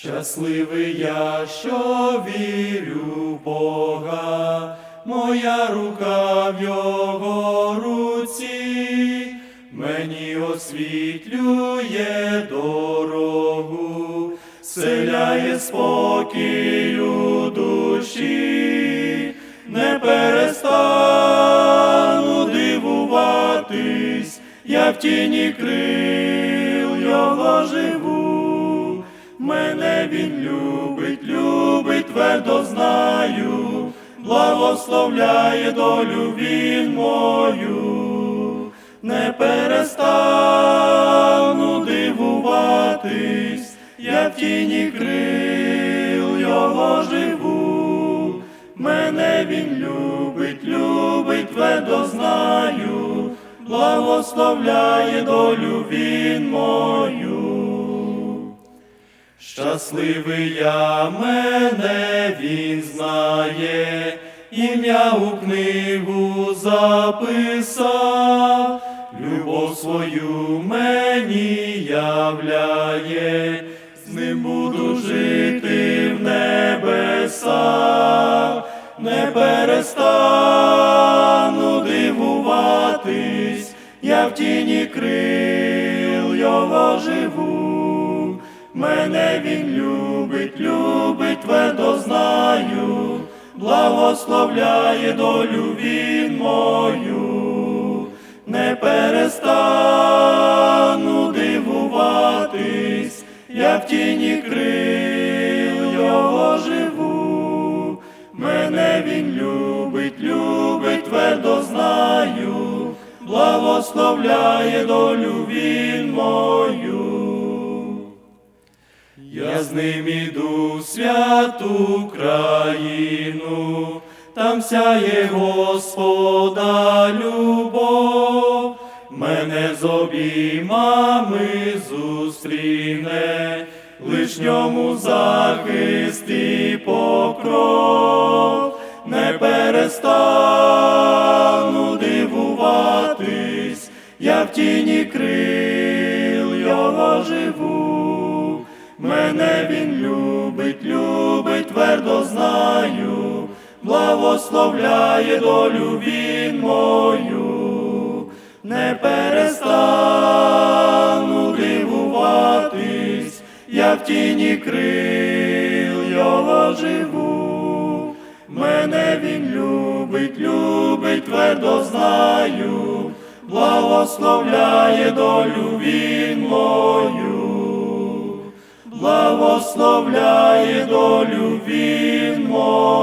Щасливий я, що вірю в Бога, моя рука в його руці, мені освітлює дорогу, селяє спокій у душі, не перестану дивуватись, я в тіні крил його живу. Він любить, любить, твердо знаю, благословляє долю він мою, не перестану дивуватись, я в тіні крил його живу, мене він любить, любить, твердо знаю, благословляє долю він мою. Щасливий я мене він знає, ім'я у книгу записав, любов свою мені являє, з ним буду жити в небесах, не перестану дивуватись, я в тіні крил його живу. Мене він любить, любить, твердо знаю, благословляє долю він мою, не перестану дивуватись, я в тіні крил його живу, мене він любить, любить, твердо знаю, благословляє долю він мою. З ним іду в святу країну, там сяє Господа любов, мене з обіймами зустріне, лишньому захист і покров, не перестану дивуватись, я в тіні крил його живу. Мене він любить, любить, твердо знаю, благословляє долю він мою, не перестану дивуватись, я в тіні крил його живу. Мене він любить, любить, твердо знаю, благословляє долю він мою благословляє долю він мою.